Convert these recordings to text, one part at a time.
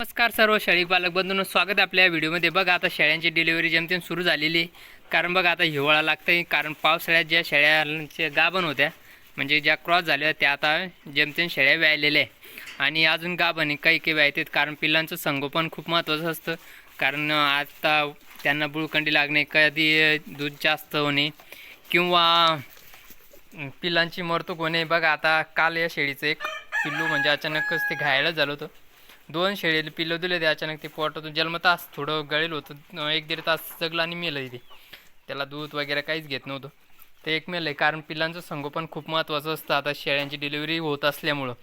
नमस्कार सर्व शेळी पालक बंधूंनो स्वागत आहे आपल्या व्हिडिओमध्ये. बघा आता शेळ्यांची डिलिव्हरी जमतेम सुरू झालेली कारण बघा आता हिवाळा लागतंय. कारण पावसाळ्यात ज्या शेळ्यांच्या गाभण होत्या म्हणजे ज्या क्रॉस झाल्या त्या आता जमतेम शेळ्या व्यायलेल्या आहे आणि अजून गाभण आहे काही काही व्यायतात कारण पिल्लांचं संगोपन खूप महत्त्वाचं असतं. कारण आता त्यांना बुळकंडी लागणे कधी दूध जास्त होणे किंवा पिल्लांची मरतूक होणे. बघा आता काल या शेळीचं एक पिल्लू म्हणजे अचानकच ते घायला झालं होतं. दोन शेळी पिल्लं दिले ते अचानक ते पोटातून जन्मतास थोडं गळेल होतं. एक दीड तास जगलं आणि मेलं ते. त्याला दूध वगैरे काहीच घेत नव्हतं. ते एक मेलं आहे कारण पिल्लांचं संगोपन खूप महत्त्वाचं असतं. आता शेळ्यांची डिलिव्हरी होत असल्यामुळं.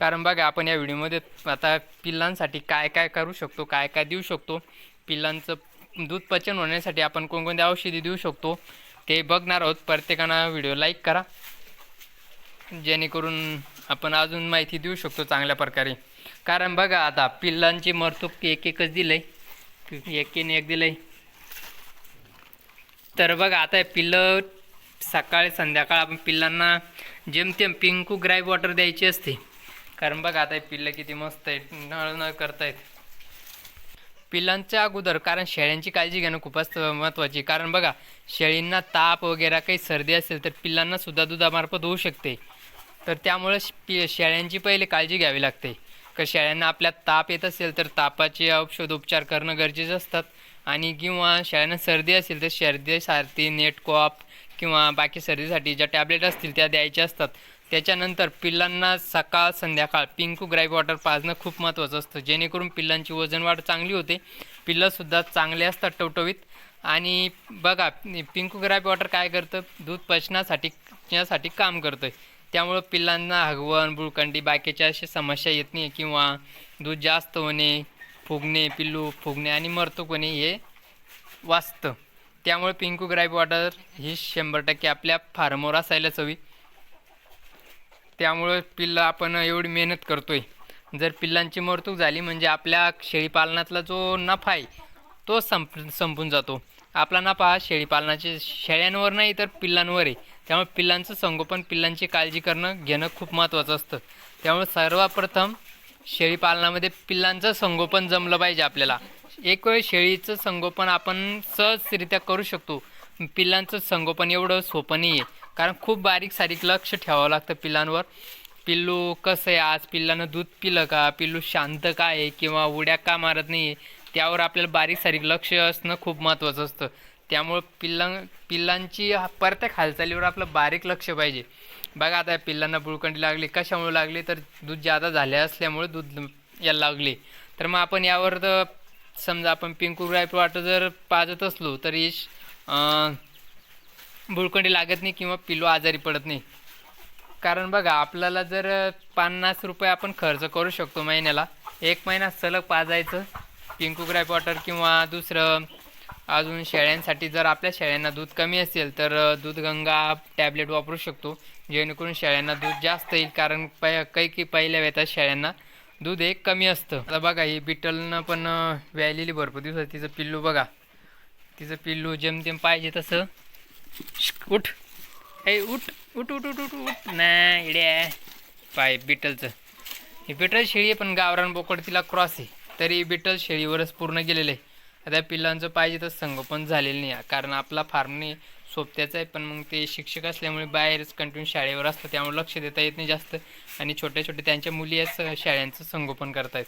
कारण बघा आपण या व्हिडिओमध्ये आता पिल्लांसाठी काय काय करू शकतो काय काय देऊ शकतो पिल्लांचं दूध पचन होण्यासाठी आपण कोणकोणती औषधी देऊ शकतो ते बघणार आहोत. प्रत्येकानं व्हिडिओ लाईक करा. जेणेकरून आपण अजून माहिती देऊ शकतो चांगल्या प्रकारे. कारण बघा आता पिल्लांची मरतूक एक एकच दिलंय. एकीने एक दिलंय. तर बघा आता पिल्लं सकाळी संध्याकाळ आपण पिल्लांना जेमतेम पिंकू ग्राईब वॉटर द्यायची असते. कारण बघा आता पिल्लं किती मस्त आहेत नळ न करतायत. पिल्लांच्या अगोदर कारण शेळ्यांची काळजी घेणं खूपच महत्त्वाची. कारण बघा शेळींना ताप वगैरे काही सर्दी असेल तर पिल्लांना सुद्धा दुधामार्फत होऊ शकते. तर त्यामुळे पि शेळ्यांची पहिले काळजी घ्यावी लागते. का शेळ्यांना आपल्या ताप येत असेल तर तापाचे औषधोपचार करणं गरजेचं असतात. आणि किंवा शेळ्यांना सर्दी असेल तर सर्दीसारखी नेट कॉप किंवा बाकी सर्दीसाठी ज्या टॅबलेट असतील त्या द्यायच्या असतात. त्याच्यानंतर पिल्लांना सकाळ संध्याकाळ पिंकू ग्राईप वॉटर पाजणं खूप महत्त्वाचं असतं. जेणेकरून पिल्लांची वजन वाढ चांगली होते. पिल्लंसुद्धा चांगले असतात टवटवीत. आणि बघा पिंकू ग्राईप वॉटर काय करतं? दूध पचनासाठी यासाठी काम करतं त्यामुळं पिल्लांना हगवण बुळकंडी बाकीच्या अशा समस्या येत नाही किंवा दूध जास्त होणे फुगणे पिल्लू फुगणे आणि मरतो कोणी हे वाचतं. त्यामुळे पिंकू ग्राईप वॉटर ही शंभर टक्के आपल्या फार्मवर असायलाच हवी त्यामुळं पिल्लं आपण एवढी मेहनत करतोय. जर पिल्लांची मरतूक झाली म्हणजे आपल्या शेळीपालनातला जो नफा आहे तो संप संपून जातो. आपला नफा हा शेळीपालनाचे शेळ्यांवर नाही तर पिल्लांवर आहे. त्यामुळे पिल्लांचं संगोपन पिल्लांची काळजी करणं घेणं खूप महत्त्वाचं असतं. त्यामुळे सर्वप्रथम शेळीपालनामध्ये पिल्लांचं संगोपन जमलं पाहिजे आपल्याला. एक वेळ शेळीचं संगोपन आपण सहजरित्या करू शकतो. पिल्लांचं संगोपन एवढं सोपं नाही आहे कारण खूप बारीक सारीक लक्ष ठेवावं लागतं पिल्लांवर. पिल्लू कसं आहे? आज पिल्लानं दूध पिलं का? पिल्लू शांत का आहे? किंवा उड्या का मारत नाही आहे त्यावर आपल्याला बारीक सारीक लक्ष असणं खूप महत्त्वाचं असतं. त्यामुळं पिल्लां पिल्लांची प्रत्येक हालचालीवर आपलं बारीक लक्ष पाहिजे. बघा आता पिल्लांना बुळकंडी लागली कशामुळे लागली? तर दूध जादा झाले असल्यामुळे दूध यायला लागले. तर मग आपण यावर तर समजा आपण पिंकू ग्राईप वाटं जर पाजत असलो तर ही बुळकंडी लागत नाही किंवा पिलो आजारी पडत नाही. कारण बघा आपल्याला जर पन्नास रुपये आपण खर्च करू शकतो महिन्याला एक महिना सलग पाजायचं पिंकू ग्राईप वॉटर किंवा दुसरं अजून शेळ्यांसाठी जर आपल्या शेळ्यांना दूध कमी असेल तर दूधगंगा टॅबलेट वापरू शकतो जेणेकरून शेळ्यांना दूध जास्त येईल. कारण प काही काही पहिल्या वेळेत शेळ्यांना दूध एक कमी असतं. आता बघा ही बिटलनं पण व्यायलेली भरपूर दिवसात. तिचं पिल्लू बघा. तिचं पिल्लू जेमतेम पाहिजे तसं. उठ. ए उठ. उठ उठ उठ उठ उठ. नाही इड्या पाय बिटलचं. ही बिटल शेळी आहे पण गावरान बोकड तिला क्रॉस आहे. तरी बिटल शेळीवरच पूर्ण गेलेलं आहे. आता पिल्लांचं पाहिजे तर संगोपन झालेलं नाही कारण आपला फार्मने सोबत्याचं आहे. पण मग ते शिक्षक असल्यामुळे बाहेरच कंटिन्यू शाळेवर असतं. त्यामुळे लक्ष देता येत नाही जास्त. आणि छोट्या छोट्या त्यांच्या मुली या शाळांचं संगोपन करतायत.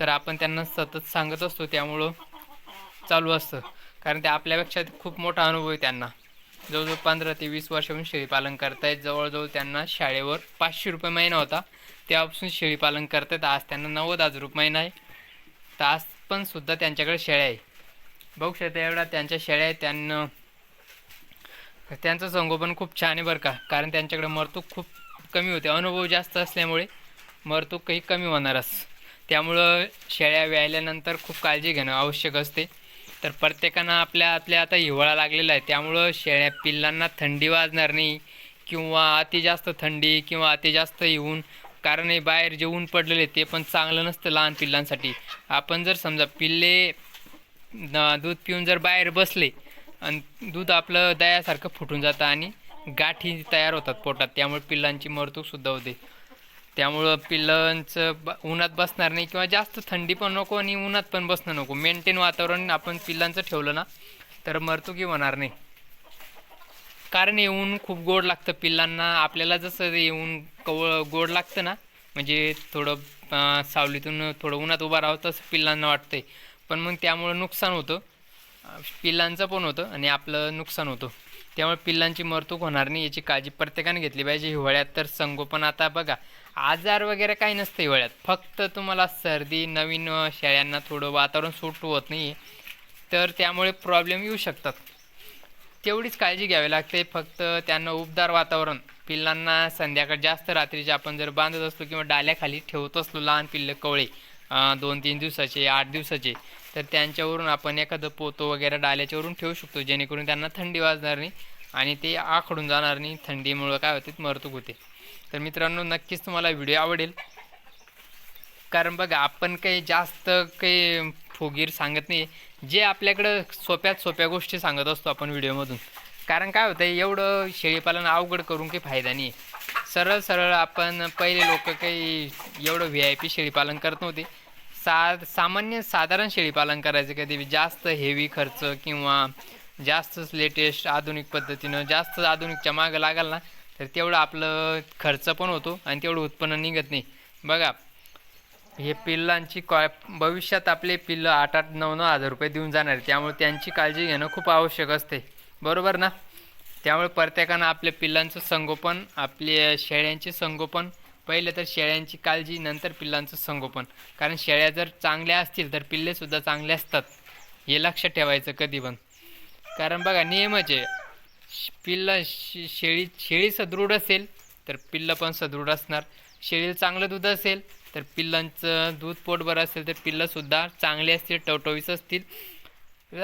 तर आपण त्यांना सतत सांगत असतो. त्यामुळं चालू असतं. कारण ते आपल्यापेक्षा खूप मोठा अनुभव आहे त्यांना. जवळजवळ पंधरा ते वीस वर्षापासून शेळीपालन करतायत. जवळजवळ त्यांना शाळेवर पाचशे रुपये महिना होता. त्यापासून शेळीपालन करतायत. आज त्यांना नव्वद हजार रुपये महिना आहे. तर आज पण सुद्धा त्यांच्याकडे शेळ्या आहे बघू शकता एवढा त्यांच्या शेळ्या आहे त्यांना त्यांचं संगोपन खूप छान आहे बरं का. कारण त्यांच्याकडे मरतूक खूप कमी होते. अनुभव जास्त असल्यामुळे मरतूक काही कमी होणारच त्यामुळं शेळ्या व्यायल्यानंतर खूप काळजी घेणं आवश्यक असते. तर प्रत्येकानं आपल्या आपल्या आता हिवाळा लागलेला आहे. त्यामुळं शेळ्या पिल्लांना थंडी वाजणार नाही. किंवा अति जास्त थंडी किंवा अति जास्त येऊन कारण हे बाहेर जे ऊन पडलेले ते पण चांगलं नसतं लहान पिल्लांसाठी. आपण जर समजा पिल्ले दूध पिऊन जर बाहेर बसले आणि दूध आपलं दयासारखं फुटून जातं आणि गाठी तयार होतात पोटात त्यामुळे पिल्लांची मरतूकसुद्धा होते. त्यामुळं पिल्लांचं ब उन्हात बसणार नाही किंवा जास्त थंडी पण नको आणि उन्हात पण बसणं नको. मेंटेन वातावरण आपण पिल्लांचं ठेवलं ना तर मरतुकी होणार नाही. कारण हे ऊन खूप गोड लागतं पिल्लांना. आपल्याला जसं ते ऊन कवळ गोड लागतं ना म्हणजे थोडं सावलीतून थोडं उन्हात उभा राहावं तसं पिल्लांना वाटतंय. पण मग त्यामुळं नुकसान होतं. पिल्लांचं पण होतं आणि आपलं नुकसान होतं. त्यामुळे पिल्लांची मरतूक होणार नाही याची काळजी प्रत्येकाने घेतली पाहिजे. हिवाळ्यात तर संगोपन आता बघा आजार वगैरे काही नसतं हिवाळ्यात. फक्त तुम्हाला सर्दी नवीन शेळ्यांना थोडं वातावरण सूट होत नाही तर त्यामुळे प्रॉब्लेम येऊ शकतात. तेवढीच काळजी घ्यावी लागते. फक्त त्यांना उबदार वातावरण. पिल्लांना संध्याकाळ जास्त रात्रीचे आपण जर बांधत असलो किंवा डाल्याखाली ठेवत असलो लहान पिल्लं कवळे दोन तीन दिवसाचे आठ दिवसाचे तर त्यांच्यावरून आपण एखादं पोतो वगैरे डाल्याच्यावरून ठेवू शकतो. जेणेकरून त्यांना थंडी वाजणार नाही आणि ते आखडून जाणार नाही थंडीमुळं काय होते? मरतूक होते. तर मित्रांनो नक्कीच तुम्हाला व्हिडिओ आवडेल. कारण बघा आपण काही जास्त काही फुगीर सांगत नाही. जे आपल्याकडं सोप्यात सोप्या गोष्टी सांगत असतो आपण व्हिडिओमधून. कारण काय होतं एवढं शेळीपालन अवघड करून काही फायदा नाही सरळ सरळ आपण पहिले लोक काही एवढं व्ही आय पी शेळीपालन करत नव्हते. सा सामान्य साधारण शेळीपालन करायचं कधी जास्त हेवी खर्च किंवा जास्तच लेटेस्ट आधुनिक पद्धतीनं जास्त आधुनिकच्या मागं लागाल ना तर तेवढं आपलं खर्च पण होतो आणि तेवढं उत्पन्न निघत नाही. बघा हे पिल्लांची कॉ भविष्यात आपले पिल्लं आठ आठ नऊ नऊ हजार रुपये देऊन जाणार आहे. त्यामुळे त्यांची काळजी घेणं खूप आवश्यक असते. बरोबर ना? त्यामुळे प्रत्येकानं आपल्या पिल्लांचं संगोपन आपले शेळ्यांचे संगोपन पहिले तर शेळ्यांची काळजी नंतर पिल्लांचं संगोपन. कारण शेळ्या जर चांगल्या असतील तर पिल्लेसुद्धा चांगले असतात. हे लक्षात ठेवायचं कधी पण. कारण बघा नियमच आहे. पिल्लं शे- शेळी शेळी सदृढ असेल तर पिल्लं पण सदृढ असणार. शेळीला चांगलं दूध असेल तर पिल्लांचं दूध पोटभर असेल तर पिल्लंसुद्धा चांगली असतील टवटवीस असतील.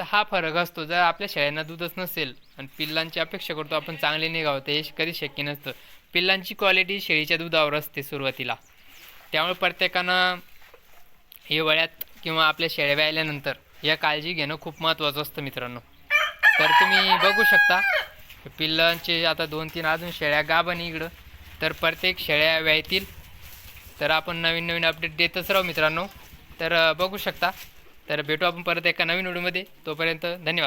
हा फरक असतो. जर आपल्या शेळ्यांना दूधच नसेल आणि पिल्लांची अपेक्षा करतो आपण चांगले निघावं तर हे कधी शक्य नसतं. पिल्लांची क्वालिटी शेळीच्या दुधावर असते सुरुवातीला. त्यामुळे प्रत्येकानं हिवाळ्यात किंवा आपल्या शेळ्या व्यायल्यानंतर या काळजी घेणं खूप महत्त्वाचं असतं मित्रांनो. तर तुम्ही बघू शकता पिल्लांचे आता दोन तीन अजून शेळ्या गाभण इकडं. तर प्रत्येक शेळ्या व्यायतील. तर आपण नवीन नवीन अपडेट देतच राहू मित्रांनो. तर बघू शकता. तर भेटू आपण परत एका नवीन व्हिडिओमध्ये तोपर्यंत धन्यवाद.